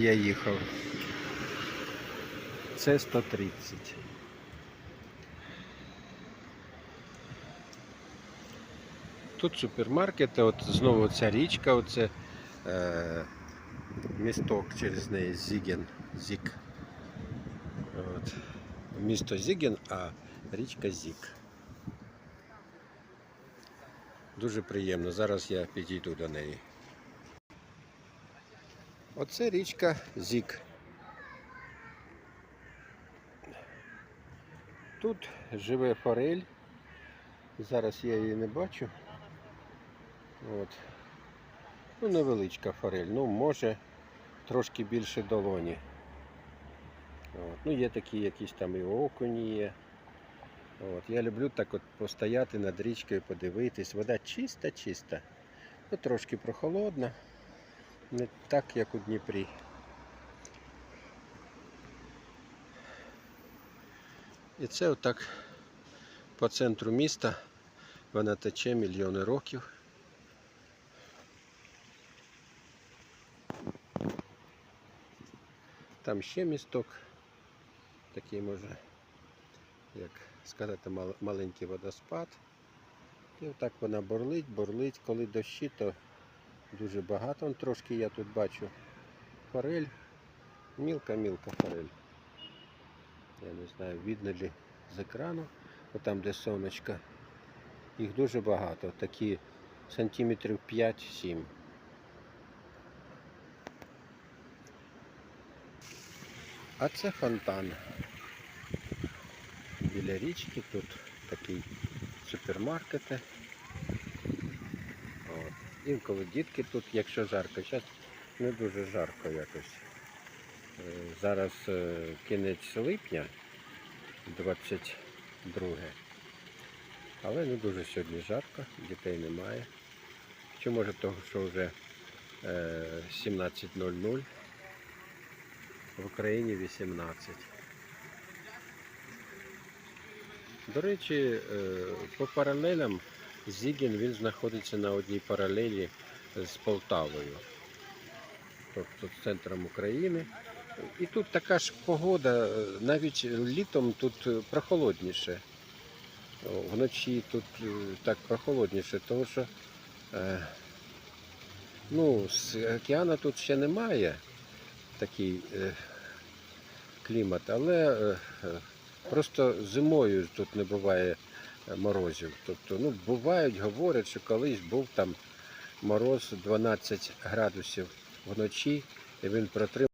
Я їхав. Це 130. Тут супермаркет, от знову ця річка, оце е, місток через неї Зіген, Зік. От. Місто Зіген, а річка Зік. Дуже приємно. Зараз я підійду до неї. Оце річка Зік. Тут живе форель. Зараз я її не бачу. От. Ну, невеличка форель. Ну, може трошки більше долоні. От. Ну, є такі якісь там і окуні є. От. Я люблю так от постояти над річкою, подивитись. Вода чиста, чиста. Ну, трошки прохолодна. Не так, як у Дніпрі. І це отак по центру міста вона тече мільйони років. Там ще місток, такий може, як сказати, маленький водоспад. І отак вона бурлить, бурлить, коли дощі, то дуже багато. Вон трошки я тут бачу форель. Мілка-мілка форель. Я не знаю, видно ли з екрану, там де сонечко. Їх дуже багато, такі сантиметрів 5-7. А це фонтан. Біля річки тут такий супермаркети. Інколи дітки тут, якщо жарко, зараз не дуже жарко якось. Е, Зараз е, кінець липня, 22. Але не дуже сьогодні жарко, дітей немає. Чи може того, що вже е, 17.00, в Україні 18. До речі, е, по паралелям Зігін він знаходиться на одній паралелі з Полтавою, тобто з центром України. І тут така ж погода, навіть літом тут прохолодніше. Вночі тут е, так прохолодніше, тому що е, ну, з океану тут ще немає такий е, клімат, але просто зимою тут не буває морозів. Тобто, ну, бувають, говорять, що колись був там мороз 12 градусів вночі, і він протримав.